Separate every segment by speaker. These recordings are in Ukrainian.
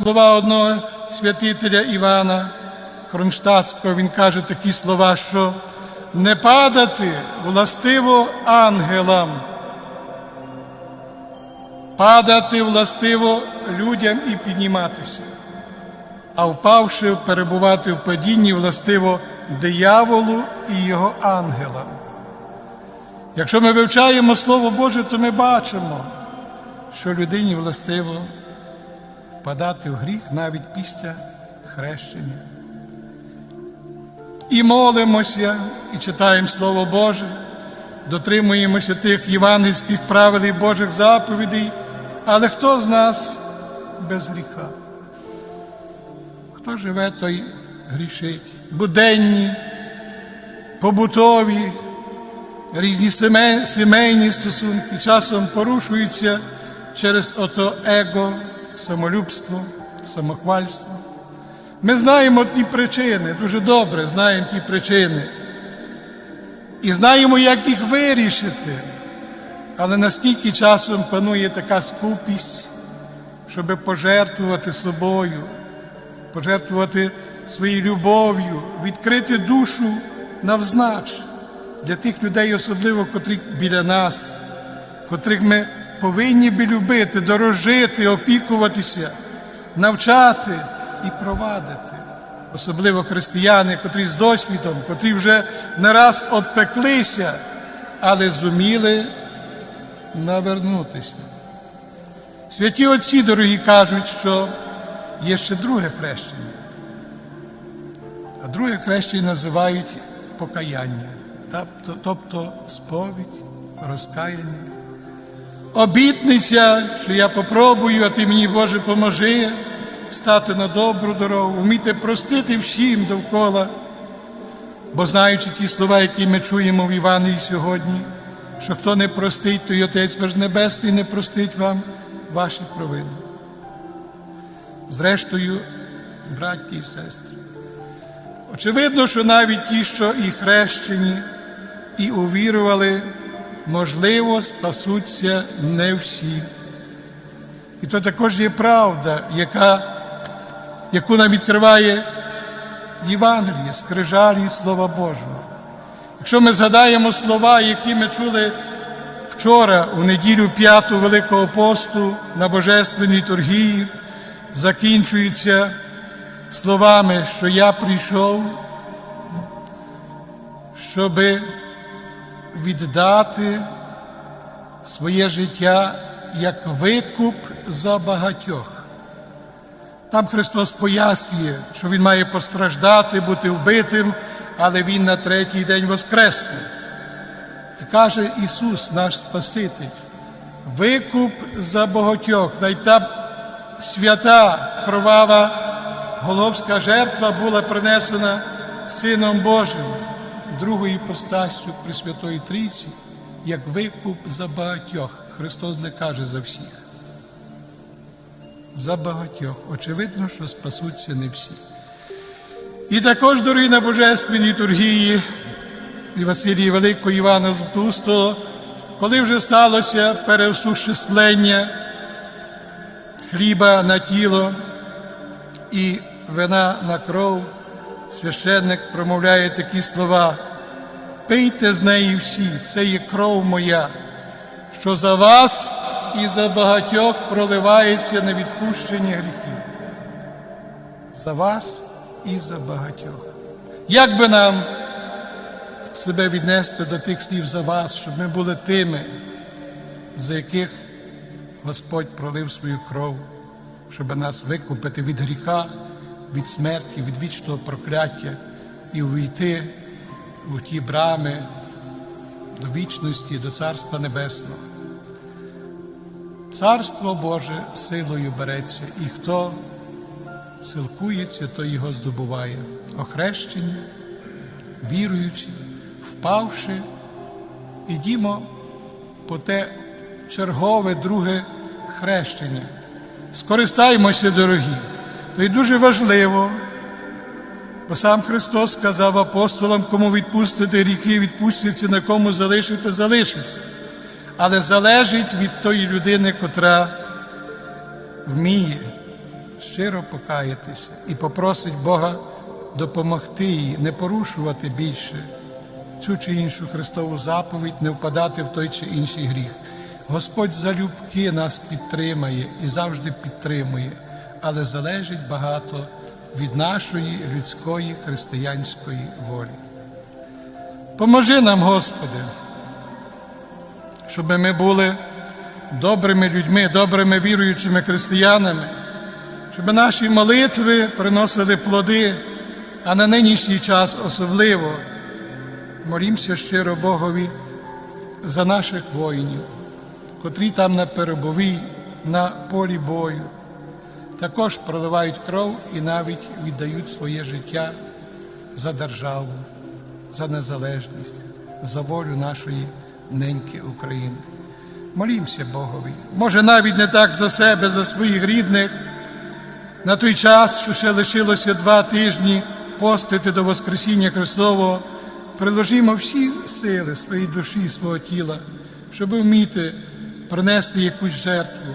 Speaker 1: слова одного святителя Івана Кронштадтського. Він каже такі слова, що не падати властиво ангелам, падати властиво людям і підніматися, а впавши, перебувати в падінні властиво дияволу і його ангелам. Якщо ми вивчаємо Слово Боже, то ми бачимо, що людині властиво впадати в гріх навіть після хрещення. І молимося, і читаємо Слово Боже, дотримуємося тих євангельських правил і Божих заповідей, але хто з нас без гріха? Хто живе, той грішить. Буденні, побутові, різні сімейні стосунки часом порушуються через ото его, самолюбство, самохвальство. Ми знаємо ті причини, дуже добре знаємо ті причини. І знаємо, як їх вирішити. Але наскільки часом панує така скупість, щоб пожертвувати собою, пожертвувати своєю любов'ю, відкрити душу навзнач для тих людей, особливо котрих біля нас, котрих ми повинні би любити, дорожити, опікуватися, навчати і провадити. Особливо християни, котрі з досвідом, котрі вже не раз отпеклися, але зуміли навернутися. Святі отці дорогі кажуть, що є ще друге хрещення. А друге хрещення називають покаяння, тобто сповідь, розкаяння. Обітниця, що я попробую, а ти мені, Боже, поможи стати на добру дорогу, вміти простити всім довкола, бо знаючи ті слова, які ми чуємо в Івані сьогодні, що хто не простить, то й Отець ваш Небесний не простить вам ваші провини. Зрештою, браті і сестри, очевидно, що навіть ті, що і хрещені, і увірували, можливо, спасуться не всі. І то також є правда, яка, яку нам відкриває Євангеліє, скрижалі Слова Божого. Якщо ми згадаємо слова, які ми чули вчора, у неділю п'яту Великого посту на Божественній літургії, закінчується словами, що я прийшов, щоби віддати своє життя як викуп за багатьох. Там Христос пояснює, що Він має постраждати, бути вбитим, але Він на третій день воскресне. І каже Ісус, наш Спаситель, викуп за багатьох, навіть та свята кровава головська жертва була принесена Сином Божим, другою постастю Пресвятої Трійці, як викуп за багатьох. Христос не каже за всіх. За багатьох. Очевидно, що спасуться не всі. І також, дорогі на Божественній літургії і Василії Великого Івана Златоустого, коли вже сталося переосуществлення хліба на тіло і вина на кров, священник промовляє такі слова. Пийте з неї всі, це є кров моя, що за вас і за багатьох проливається на відпущення гріхів. За вас і за багатьох. Як би нам себе віднести до тих слів за вас, щоб ми були тими, за яких Господь пролив свою кров, щоб нас викупити від гріха, від смерті, від вічного прокляття і увійти у ті брами до вічності, до Царства Небесного. Царство Боже силою береться, і хто силкується, то його здобуває. Охрещені, віруючи, впавши, ідімо по те чергове друге хрещення. Скористаймося, дорогі, то й дуже важливо. Бо сам Христос сказав апостолам, кому відпустити гріхи, відпустяться, на кому залишити, залишиться. Але залежить від тої людини, котра вміє щиро покаятися і попросить Бога допомогти їй не порушувати більше цю чи іншу Христову заповідь, не впадати в той чи інший гріх. Господь залюбки нас підтримає і завжди підтримує, але залежить багато від нашої людської християнської волі. Поможи нам, Господи, щоб ми були добрими людьми, добрими віруючими християнами, щоб наші молитви приносили плоди, а на нинішній час особливо молімося щиро Богові за наших воїнів, котрі там на перебовій, на полі бою, також проливають кров і навіть віддають своє життя за державу, за незалежність, за волю нашої неньки України. Молімося Богові. Може, навіть не так за себе, за своїх рідних. На той час, що ще лишилося два тижні постити до Воскресіння Христового, приложимо всі сили своєї душі, свого тіла, щоб вміти принести якусь жертву.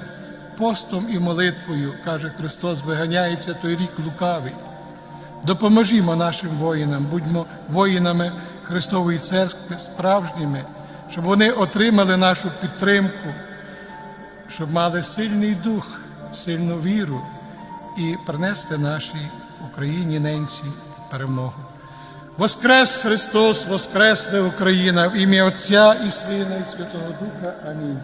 Speaker 1: Постом і молитвою, каже Христос, виганяється той рік лукавий. Допоможімо нашим воїнам, будьмо воїнами Христової Церкви справжніми, щоб вони отримали нашу підтримку, щоб мали сильний дух, сильну віру і принести нашій Україні ненці перемогу. Воскрес Христос, Воскресне Україна в ім'я Отця і Сина, і Святого Духа. Амінь.